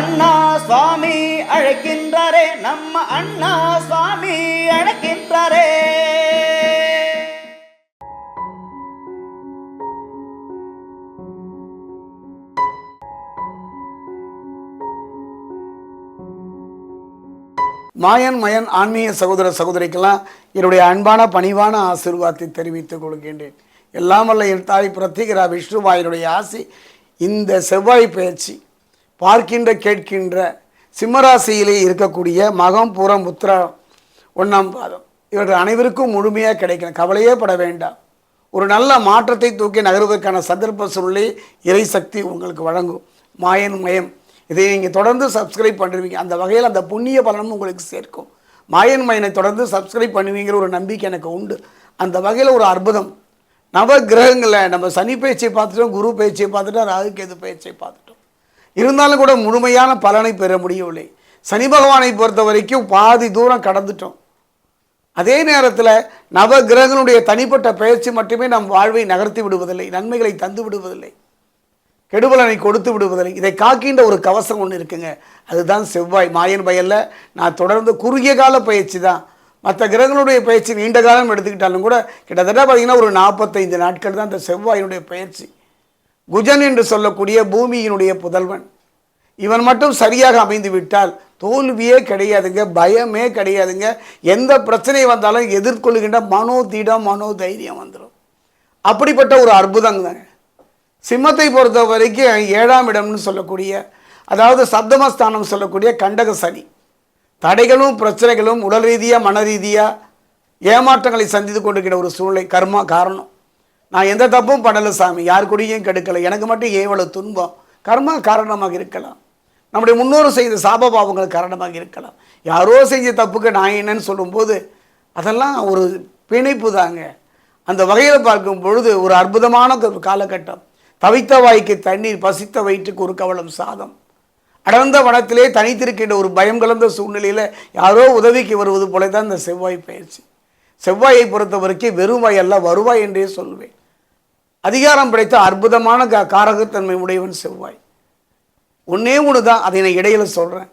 அண்ணா சுவாமி அழைக்கின்றாரே நம்ம அண்ணா சுவாமி அழைக்கின்றாரே. மாயன் மயன் ஆன்மீக சகோதர சகோதரிக்கெல்லாம் என்னுடைய அன்பான பணிவான ஆசிர்வாதத்தை தெரிவித்துக் கொள்கின்றேன். எல்லாம் வல்ல என் தாய் பிரத்திகரா விஷ்ணுவாயினுடைய ஆசி இந்த செவ்வாய் பயிற்சி. பார்க்கின்ற கேட்கின்ற சிம்மராசியிலே இருக்கக்கூடிய மகம் புறம் உத்திரம் ஒன்றாம் பாதம். இவர்கள் அனைவருக்கும் முழுமையாக கிடைக்கணும். கவலையே பட வேண்டாம். ஒரு நல்ல மாற்றத்தை தூக்கி நகர்வதற்கான சந்தர்ப்ப சூழ்நிலை இறை சக்தி உங்களுக்கு வழங்கும். மாயன் மயம். இதை நீங்கள் தொடர்ந்து சப்ஸ்கிரைப் பண்ணுவீங்க அந்த வகையில் அந்த புண்ணிய பலனும் உங்களுக்கு சேர்க்கும். மாயன் மயனை தொடர்ந்து சப்ஸ்கிரைப் பண்ணுவீங்கிற ஒரு நம்பிக்கை எனக்கு உண்டு. அந்த வகையில் ஒரு அற்புதம். நவ கிரகங்களில் நம்ம சனி பயிற்சியை பார்த்துட்டோம் குரு பேச்சை பார்த்துட்டோம் ராகு கேது பயிற்சியை பார்த்துட்டோம். இருந்தாலும் கூட முழுமையான பலனை பெற முடியவில்லை. சனி பகவானை பொறுத்த வரைக்கும் பாதி தூரம் கடந்துட்டோம். அதே நேரத்தில் நவ கிரகங்களுடைய தனிப்பட்ட பயிற்சி மட்டுமே நம் வாழ்வை நகர்த்தி விடுவதில்லை நன்மைகளை தந்து விடுவதில்லை கெடுபலனை கொடுத்து விடுவதில்லை. இதை காக்கின்ற ஒரு கவசம் ஒன்று இருக்குங்க. அதுதான் செவ்வாய். மாயன் பயல்ல. நான் தொடர்ந்து குறுகிய கால பயிற்சி தான். மற்ற கிரகங்களுடைய பயிற்சி நீண்ட காலம் எடுத்துக்கிட்டாலும் கூட கிட்டத்தட்ட பார்த்தீங்கன்னா ஒரு நாற்பத்தைந்து நாட்கள் தான் இந்த செவ்வாயினுடைய பயிற்சி. குஜன் என்று சொல்லக்கூடிய பூமியினுடைய புதல்வன். இவன் மட்டும் சரியாக அமைந்து விட்டால் தோல்வியே கிடையாதுங்க பயமே கிடையாதுங்க. எந்த பிரச்சனை வந்தாலும் எதிர்கொள்கின்ற மனோதிடம் மனோ தைரியம் வந்துடும் அப்படிப்பட்ட ஒரு அற்புதங்க சிம்மத்தை பொறுத்த வரைக்கும் ஏழாம் இடம்னு சொல்லக்கூடிய அதாவது சப்தமஸ்தானம் சொல்லக்கூடிய கண்டக சனி. தடைகளும் பிரச்சனைகளும் உடல் ரீதியாக மன ரீதியாக ஏமாற்றங்களை சந்தித்து கொண்டிருக்கிற ஒரு சூழ்நிலை கர்மா காரணம். நான் எந்த தப்பும் பண்ணலை சாமி. யார் கூடயும் கெடுக்கலை. எனக்கு மட்டும் ஏன் துன்பம். கர்மா காரணமாக இருக்கலாம். நம்முடைய முன்னோர் செய்த சாப பாவங்கள் காரணமாக இருக்கலாம். யாரோ செஞ்ச தப்புக்கு நான் என்னன்னு சொல்லும்போது அதெல்லாம் ஒரு பிணைப்பு தாங்க அந்த வகையில் பார்க்கும் பொழுது ஒரு அற்புதமான காலகட்டம். தவித்த வாய்க்கு தண்ணீர் பசித்த வயிற்றுக்கு ஒரு கவலம் சாதம். அடர்ந்த வனத்திலே தனித்திருக்கின்ற ஒரு பயம் கலந்த சூழ்நிலையில் யாரோ உதவிக்கு வருவது போல தான் இந்த செவ்வாய் பயிற்சி. செவ்வாயை பொறுத்த வரைக்கும் வெறும் அல்ல வருவாய் என்றே சொல்வேன். அதிகாரம் படைத்த அற்புதமான கா காரகத்தன்மை உடையவன் செவ்வாய். ஒன்றே ஒன்று தான் அதை நான் இடையில சொல்கிறேன்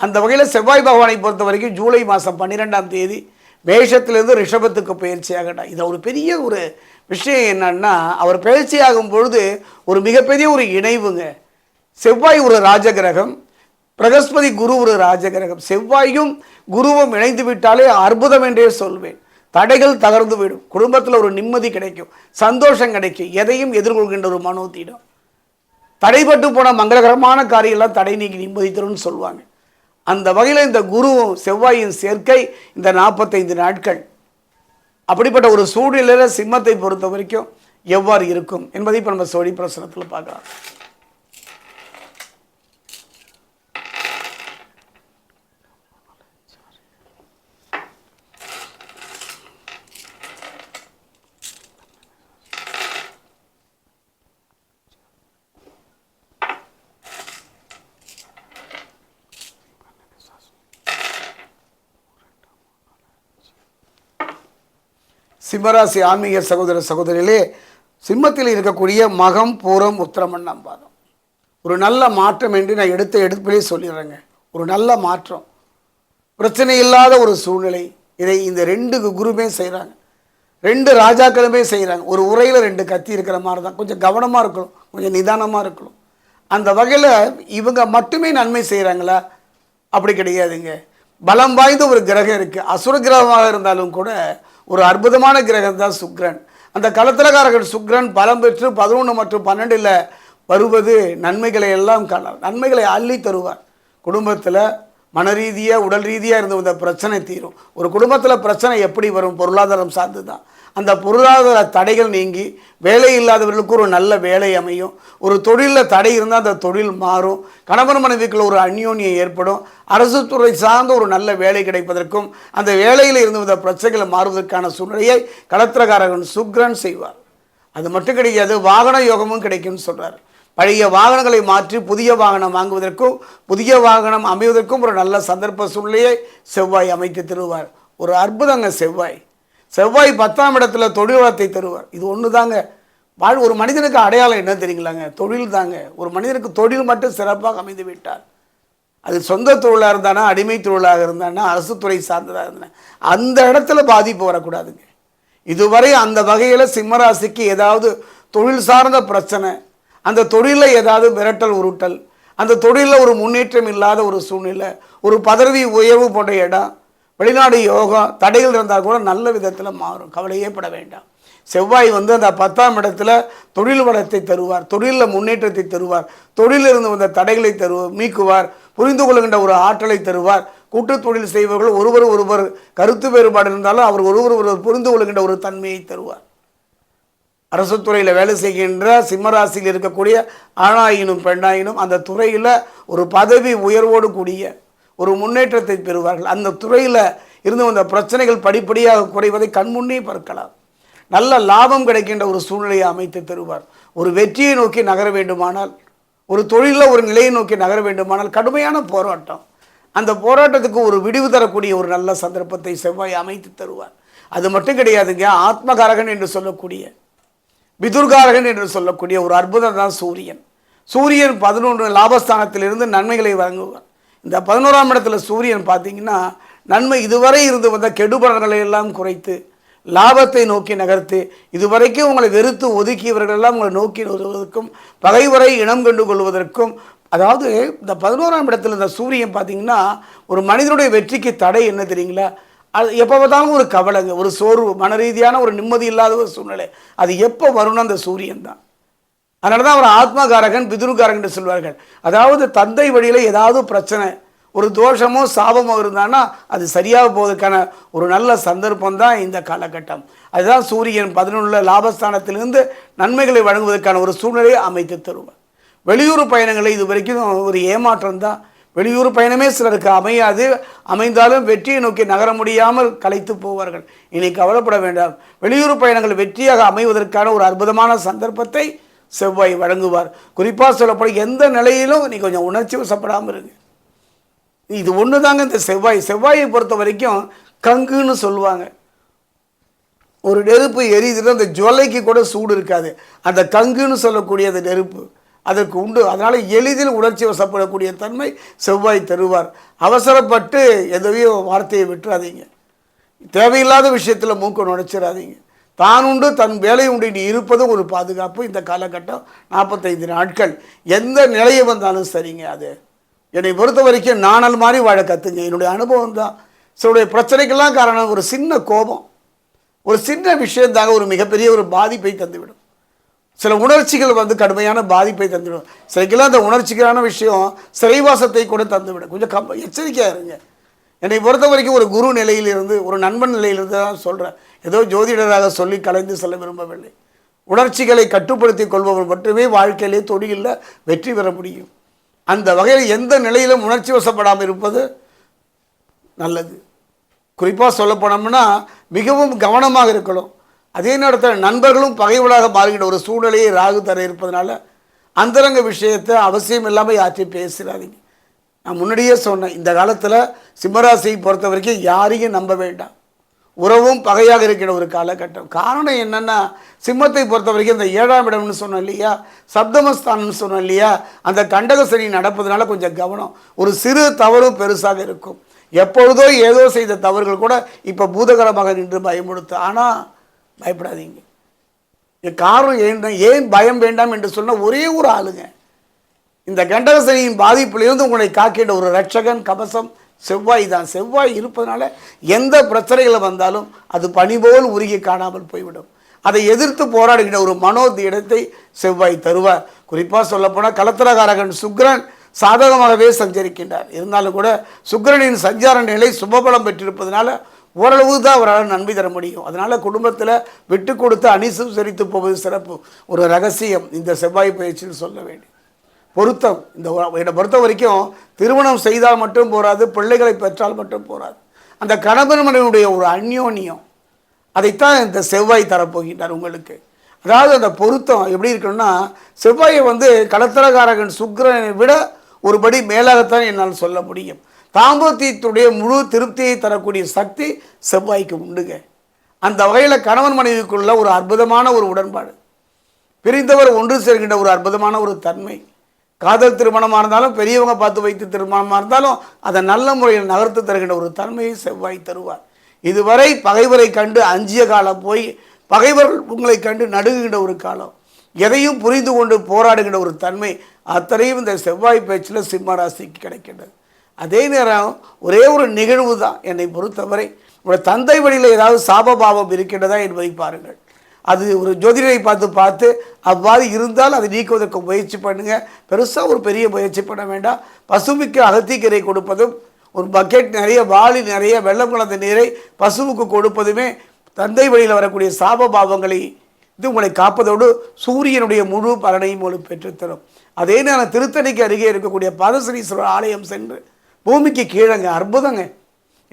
அந்த வகையில் செவ்வாய் பகவானை பொறுத்த வரைக்கும் ஜூலை மாதம் பன்னிரெண்டாம் தேதி மேஷத்திலிருந்து ரிஷபத்துக்கு பயிற்சியாகட்டா இது ஒரு பெரிய ஒரு விஷயம் என்னன்னா அவர் பயிற்சியாகும் பொழுது ஒரு மிகப்பெரிய ஒரு இணைவுங்க. செவ்வாய் ஒரு ராஜகிரகம் பிரகஸ்பதி குரு ஒரு ராஜகிரகம். செவ்வாயும் குருவும் இணைந்து விட்டாலே அற்புதம் என்றே சொல்வேன். தடைகள் தகர்ந்து விடும் குடும்பத்தில் ஒரு நிம்மதி கிடைக்கும். சந்தோஷம் கிடைக்கும். எதையும் எதிர்கொள்கின்ற ஒரு மனோதீடம் தடைப்பட்டு போன மங்களகரமான காரியெல்லாம் தடை நீக்கி நிம்மதி தரும்னு சொல்லுவாங்க. அந்த வகையில் இந்த குருவும் செவ்வாயின் சேர்க்கை இந்த நாற்பத்தைந்து நாட்கள். அப்படிப்பட்ட ஒரு சூழ்நிலையில் சிம்மத்தை பொறுத்த வரைக்கும் எவ்வாறு இருக்கும் என்பதை இப்போ நம்ம சோழி பிரசனத்தில் பார்க்கலாம். சிம்மராசி ஆன்மீக சகோதர சகோதரிகளே சிம்மத்தில் இருக்கக்கூடிய மகம் பூரம் உத்திரம் பாதம் ஒரு நல்ல மாற்றம் என்று நான் எடுத்த எடுப்பிலே சொல்லிடுறேங்க. ஒரு நல்ல மாற்றம். பிரச்சனை இல்லாத ஒரு சூழ்நிலை. இதை இந்த ரெண்டு குருமே செய்கிறாங்க ரெண்டு ராஜாக்களுமே செய்கிறாங்க ஒரு உரையில் ரெண்டு கத்தி இருக்கிற மாதிரி தான் கொஞ்சம் கவனமாக இருக்கணும். கொஞ்சம் நிதானமாக இருக்கணும். அந்த வகையில் இவங்க மட்டுமே நன்மை செய்கிறாங்களா அப்படி கிடையாதுங்க. பலம் வாய்ந்த ஒரு கிரகம் இருக்குது அசுர கிரகமாக இருந்தாலும் கூட ஒரு அற்புதமான கிரகம் தான் சுக்ரன். அந்த கலத்திரகாரகன் சுக்ரன் பலம் பெற்று பதினொன்று மற்றும் பன்னெண்டில் வருவது நன்மைகளை எல்லாம் காணார் நன்மைகளை அள்ளி தருவார். குடும்பத்தில் மன ரீதியாக உடல் ரீதியாக இருந்த இந்த பிரச்சனை தீரும். ஒரு குடும்பத்தில் பிரச்சனை எப்படி வரும்? பொருளாதாரம் சார்ந்து தான் அந்த பொருளாதார தடைகள் நீங்கி வேலை இல்லாதவர்களுக்கு ஒரு நல்ல வேலை அமையும். ஒரு தொழிலில் தடை இருந்தால் அந்த தொழில் மாறும். கணவன் மனைவிக்குள்ள ஒரு அந்யோன்யம் ஏற்படும். அரசு துறை சார்ந்த ஒரு நல்ல வேலை கிடைப்பதற்கும் அந்த வேலையில் இருந்து வந்த பிரச்சனைகளை மாறுவதற்கான சூழ்நிலையை களத்திரகாரகன் சுக்ரன் செய்வார். அது மட்டும் கிடையாது வாகன யோகமும் கிடைக்கும்னு சொல்கிறார் பழைய வாகனங்களை மாற்றி புதிய வாகனம் வாங்குவதற்கும் புதிய வாகனம் அமைவதற்கும் ஒரு நல்ல சந்தர்ப்ப சூழ்நிலையை செவ்வாய் அமைத்து தருவார். ஒரு அற்புதங்க செவ்வாய். செவ்வாய் பத்தாம் இடத்துல தொழில் வளத்தை தருவார். இது ஒன்று தாங்க வாழ் ஒரு மனிதனுக்கு அடையாளம் என்ன தெரியுங்களாங்க? தொழில் தாங்க ஒரு மனிதனுக்கு தொழில் மட்டும் சிறப்பாக அமைந்து விட்டார் அது சொந்த தொழிலாக இருந்தானா அடிமை தொழிலாக இருந்தானா அரசு துறை சார்ந்ததாக இருந்தானா அந்த இடத்துல பாதிப்பு வரக்கூடாதுங்க. இதுவரை அந்த வகையில் சிம்மராசிக்கு ஏதாவது தொழில் சார்ந்த பிரச்சனை அந்த தொழிலில் ஏதாவது மிரட்டல் உருட்டல் அந்த தொழிலில் ஒரு முன்னேற்றம் இல்லாத ஒரு சூழ்நிலை ஒரு பதவி உயர்வு போன்ற இடம் வெளிநாடு யோகம் தடைகள் இருந்தால் கூட நல்ல விதத்தில் மாறும். கவலையே பட வேண்டாம். செவ்வாய் வந்து அந்த பத்தாம் இடத்துல தொழில் வளத்தை தருவார் தொழிலில் முன்னேற்றத்தை தருவார் தொழிலில் இருந்து வந்த தடைகளை தருவார் நீக்குவார் புரிந்து கொள்கின்ற ஒரு ஆற்றலை தருவார். கூட்டு தொழில் செய்பவர்கள் ஒருவர் ஒருவர் கருத்து வேறுபாடு இருந்தாலும் அவர் ஒருவர் ஒருவர் புரிந்து கொள்கின்ற ஒரு தன்மையை தருவார். அரசு துறையில் வேலை செய்கின்ற சிம்மராசியில் இருக்கக்கூடிய ஆணாயினும் பெண்ணாயினும் அந்த துறையில் ஒரு பதவி உயர்வோடு கூடிய ஒரு முன்னேற்றத்தை பெறுவார்கள். அந்த துறையில் இருந்து வந்த பிரச்சனைகள் படிப்படியாக குறைவதை கண்முன்னே பார்க்கலாம். நல்ல லாபம் கிடைக்கின்ற ஒரு சூழ்நிலையை அமைத்து தருவார். ஒரு வெற்றியை நோக்கி நகர வேண்டுமானால் ஒரு தொழிலில் ஒரு நிலையை நோக்கி நகர வேண்டுமானால் கடுமையான போராட்டம். அந்த போராட்டத்துக்கு ஒரு விடிவு தரக்கூடிய ஒரு நல்ல சந்தர்ப்பத்தை செவ்வாய் அமைத்து தருவார். அது மட்டும் கிடையாதுங்க ஆத்மகாரகன் என்று சொல்லக்கூடிய பிதுர்காரகன் என்று சொல்லக்கூடிய ஒரு அற்புதம் தான் சூரியன். சூரியன் பதினொன்று லாபஸ்தானத்திலிருந்து நன்மைகளை வழங்குவார். இந்த பதினோராம் இடத்துல சூரியன் பார்த்தீங்கன்னா நன்மை இதுவரை இருந்து வந்த கெடுபலன்களை எல்லாம் குறைத்து லாபத்தை நோக்கி நகர்த்து இதுவரைக்கும் உங்களை வெறுத்து ஒதுக்கியவர்கள் எல்லாம் உங்களை நோக்கி வருவதற்கும் பகைவரை இனம் கண்டு கொள்வதற்கும் அதாவது இந்த பதினோராம் இடத்துல இந்த சூரியன் பார்த்தீங்கன்னா ஒரு மனிதனுடைய வெற்றிக்கு தடை என்ன தெரியுங்களா? அது எப்போ பார்த்தாலும் ஒரு கவலைங்க ஒரு சோர்வு மன ரீதியான ஒரு நிம்மதி இல்லாத ஒரு சூழ்நிலை. அது எப்போ வரும்னு அந்த சூரியன் தான். அதனால தான் அவர் ஆத்மகாரகன் பிதுருகாரகன் என்று சொல்வார்கள். அதாவது தந்தை வழியில் ஏதாவது பிரச்சனை ஒரு தோஷமோ சாபமோ இருந்தான்னா அது சரியாக போவதற்கான ஒரு நல்ல சந்தர்ப்பம் தான் இந்த காலகட்டம். அதுதான் சூரியன் பதினொன்றில் லாபஸ்தானத்திலிருந்து நன்மைகளை வழங்குவதற்கான ஒரு சூழ்நிலையை அமைத்து தருவார். வெளியூர் பயணங்களை இது வரைக்கும் ஒரு ஏமாற்றம் தான். வெளியூர் பயணமே சிலருக்கு அமையாது. அமைந்தாலும் வெற்றியை நோக்கி நகர முடியாமல் கலைத்து போவார்கள். இனி கவலைப்பட வேண்டாம். வெளியூர் பயணங்கள் வெற்றியாக அமைவதற்கான ஒரு அற்புதமான சந்தர்ப்பத்தை செவ்வாய் வழங்குவார். குறிப்பாக சொல்லப்படும் எந்த நிலையிலும் நீ கொஞ்சம் உணர்ச்சி வசப்படாமல் இருங்க இது ஒன்று தாங்க இந்த செவ்வாய். செவ்வாயை பொறுத்த வரைக்கும் கங்குன்னு சொல்லுவாங்க. ஒரு நெருப்பு எரியுதுன்னா அந்த ஜுவலைக்கு கூட சூடு இருக்காது. அந்த கங்குன்னு சொல்லக்கூடிய அந்த நெருப்பு. அதற்கு உண்டு. அதனால் எளிதில் உணர்ச்சி வசப்படக்கூடிய தன்மை செவ்வாய் தருவார். அவசரப்பட்டு எதவையோ வார்த்தையை விட்டுறாதீங்க. தேவையில்லாத விஷயத்தில் மூக்க நுழைச்சிடாதீங்க தான் உண்டு தன் வேலை உண்டு. இருப்பதும் ஒரு பாதுகாப்பு. இந்த காலகட்டம் நாற்பத்தைந்து நாட்கள். எந்த நிலையை வந்தாலும் சரிங்க அது. என்னை பொறுத்த வரைக்கும் நாணல் மாதிரி வாழ கற்றுங்க என்னுடைய அனுபவம் தான். சிலருடைய பிரச்சனைக்கெல்லாம் காரணம் ஒரு சின்ன கோபம். ஒரு சின்ன விஷயம் தாங்க ஒரு மிகப்பெரிய ஒரு பாதிப்பை தந்துவிடும். சில உணர்ச்சிகள் வந்து கடுமையான பாதிப்பை தந்துவிடும். சிலைக்கெல்லாம் அந்த உணர்ச்சிகளான விஷயம் சிறைவாசத்தை கூட தந்துவிடும். கொஞ்சம் கம் எச்சரிக்கையாக இருங்க. என்னை பொறுத்த வரைக்கும் ஒரு குரு நிலையிலிருந்து ஒரு நண்பன் நிலையிலிருந்து தான் சொல்கிறேன் ஏதோ ஜோதிடராக சொல்லி கலைந்து செல்ல விரும்பவில்லை. உணர்ச்சிகளை கட்டுப்படுத்தி கொள்பவர் மட்டுமே வாழ்க்கையிலே தொழிலில் வெற்றி பெற முடியும். அந்த வகையில் எந்த நிலையிலும் உணர்ச்சி வசப்படாமல் இருப்பது நல்லது. குறிப்பாக சொல்ல போனோம்னா மிகவும் கவனமாக இருக்கணும். அதே நேரத்தில் நண்பர்களும் பகைவளாக மாறுகின்ற ஒரு சூழ்நிலையை ராகு தர இருப்பதனால அந்தரங்க விஷயத்தை அவசியம் இல்லாமல் யார்ட்டையும் பேசுகிறாதீங்க நான் முன்னாடியே சொன்னேன் இந்த காலத்தில் சிம்மராசியை பொறுத்த வரைக்கும் யாரையும் நம்ப வேண்டாம். உறவும் பகையாக இருக்கிற ஒரு காலகட்டம். காரணம் என்னென்னா சிம்மத்தை பொறுத்த வரைக்கும் இந்த ஏழாம் இடம்னு சொன்னோம் இல்லையா சப்தமஸ்தானம்னு சொன்னோம் இல்லையா அந்த கண்டக சனி நடப்பதனால கொஞ்சம் கவனம். ஒரு சிறு தவறு பெருசாக இருக்கும். எப்பொழுதோ ஏதோ செய்த தவறுகள் கூட இப்போ பூதகரமாக நின்று பயமுடுத்து ஆனால் பயப்படாதீங்க. இது காரணம் ஏன் ஏன் பயம் வேண்டாம் என்று சொன்ன ஒரே ஒரு ஆளுங்க. இந்த கண்டகசனியின் பாதிப்பிலிருந்து உங்களை காக்கின்ற ஒரு ரட்சகன் கவசம் செவ்வாய் தான். செவ்வாய் இருப்பதனால எந்த பிரச்சனைகளை வந்தாலும் அது பணிபோல் உருகி காணாமல் போய்விடும். அதை எதிர்த்து போராடுகின்ற ஒரு மனோதீடத்தை செவ்வாய் தருவார். குறிப்பாக சொல்லப்போனால் கலத்திரகாரகன் சுக்கிரன் சாதகமாகவே சஞ்சரிக்கின்றார். இருந்தாலும் கூட சுக்ரனின் சஞ்சார நிலை சுபபலம் பெற்றிருப்பதனால ஓரளவு தான் அவரால் நன்மை தர முடியும். அதனால் குடும்பத்தில் விட்டு கொடுத்து அனுசரித்து போவது சிறப்பு. ஒரு ரகசியம் இந்த செவ்வாய் பயிற்சின்னு சொல்ல வேண்டும். பொருத்தம். இந்த என்னை பொறுத்த வரைக்கும் திருமணம் செய்தால் மட்டும் போராது பிள்ளைகளை பெற்றால் மட்டும் போராது. அந்த கணவன் மனைவியுடைய ஒரு அந்யோன்யம் அதைத்தான் இந்த செவ்வாய் தரப்போகின்றார் உங்களுக்கு. அதாவது அந்த பொருத்தம் எப்படி இருக்கணும்னா செவ்வாயை வந்து கலத்தரகாரகன் சுக்கரனை விட ஒருபடி மேலாகத்தான் என்னால் சொல்ல முடியும். தாம்பத்தியத்துடைய முழு திருப்தியை தரக்கூடிய சக்தி செவ்வாய்க்கு உண்டுங்க. அந்த வகையில் கணவன் மனைவிக்குள்ள ஒரு அற்புதமான ஒரு உடன்பாடு. பிரிந்தவர் ஒன்று சேர்கின்ற ஒரு அற்புதமான ஒரு தன்மை. காதல் திருமணமாக இருந்தாலும் பெரியவங்க பார்த்து வைத்து திருமணமாக இருந்தாலும் அதை நல்ல முறையில் நகர்த்து தருகின்ற ஒரு தன்மையை செவ்வாய் தருவார். இதுவரை பகைவரை கண்டு அஞ்சிய காலம் போய் பகைவர்கள் உங்களை கண்டு நடுங்குகின்ற ஒரு காலம். எதையும் புரிந்து கொண்டு போராடுகின்ற ஒரு தன்மை அத்தனையும் இந்த செவ்வாய் பேச்சில் சிம்ம ராசிக்கு கிடைக்கின்றது. அதே நேரம் ஒரே ஒரு நிகழ்வு தான் என்னை பொறுத்தவரை. உங்களுடைய தந்தை வழியில் ஏதாவது சாபபாவம் இருக்கின்றதா என்பதை பாருங்கள். அது ஒரு ஜோதிடரை பார்த்து பார்த்து அவ்வாறு இருந்தால் அதை நீக்குவதற்கு முயற்சி பண்ணுங்கள் பெருசாக ஒரு பெரிய முயற்சி பண்ண வேண்டாம். பசுமைக்கு அகத்திக்கீரை கொடுப்பதும் ஒரு பக்கெட் நிறைய வாளி நிறைய வெள்ளம் கலந்த நீரை பசுவுக்கு கொடுப்பதுமே தந்தை வழியில் வரக்கூடிய சாப பாவங்களை இது உங்களை காப்பதோடு சூரியனுடைய முழு பலனையும் உங்களுக்கு பெற்றுத்தரும். அதே நேரம் திருத்தணிக்கு அருகே இருக்கக்கூடிய பாதசனீஸ்வரர் ஆலயம் சென்று பூமிக்கு கீழங்க அற்புதங்க.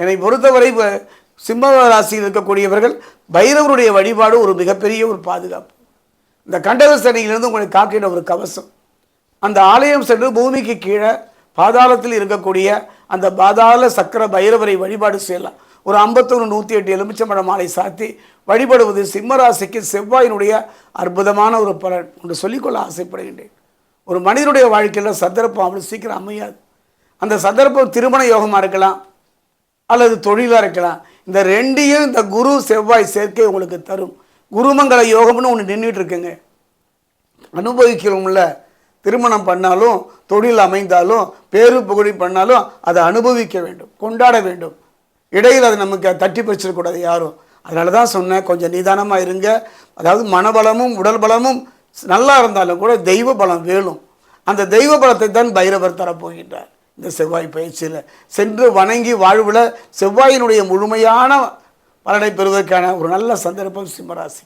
என்னை பொறுத்தவரை இப்ப சிம்ம ராசியில் இருக்கக்கூடியவர்கள் பைரவருடைய வழிபாடு ஒரு மிகப்பெரிய ஒரு பாதுகாப்பு. இந்த கண்டக சனியிலிருந்து உங்களை காக்கின்ற ஒரு கவசம். அந்த ஆலயம் சென்று பூமிக்கு கீழே பாதாளத்தில் இருக்கக்கூடிய அந்த பாதாள சக்கர பைரவரை வழிபாடு செய்யலாம். ஒரு ஐம்பத்தொன்று நூற்றி எட்டு எலுமிச்சம்பழ மாலை சாத்தி வழிபடுவது சிம்மராசிக்கு செவ்வாயினுடைய அற்புதமான ஒரு பலன். என்று சொல்லிக்கொள்ள ஆசைப்படுகின்றேன். ஒரு மனிதனுடைய வாழ்க்கையில் சந்தர்ப்பம் அவ்வளோ சீக்கிரம் அமையாது. அந்த சந்தர்ப்பம் திருமண யோகமாக இருக்கலாம் அல்லது தொழிலாக இருக்கலாம் இந்த ரெண்டையும் இந்த குரு செவ்வாய் சேர்க்கை உங்களுக்கு தரும். குருமங்கல யோகம்னு ஒன்று நின்றுட்டு இருக்குங்க. அனுபவிக்கிறோம்ல திருமணம் பண்ணாலும் தொழில் அமைந்தாலும் பேரு புகழி பண்ணாலும் அதை அனுபவிக்க வேண்டும் கொண்டாட வேண்டும். இடையில் அது நமக்கு தட்டி பறிச்சிடக்கூடாது யாரும். அதனால தான் சொன்னேன் கொஞ்சம் நிதானமாக இருங்க. அதாவது மனபலமும் உடல் பலமும் நல்லா இருந்தாலும் கூட தெய்வ பலம் வேணும். அந்த தெய்வ பலத்தை தான் பைரவர் தரப்போகின்றார். இந்த செவ்வாய் பயிற்சியில். சென்று வணங்கி வாழ்வில் செவ்வாயினுடைய முழுமையான பலனை பெறுவதற்கான ஒரு நல்ல சந்தர்ப்பம் சிம்மராசி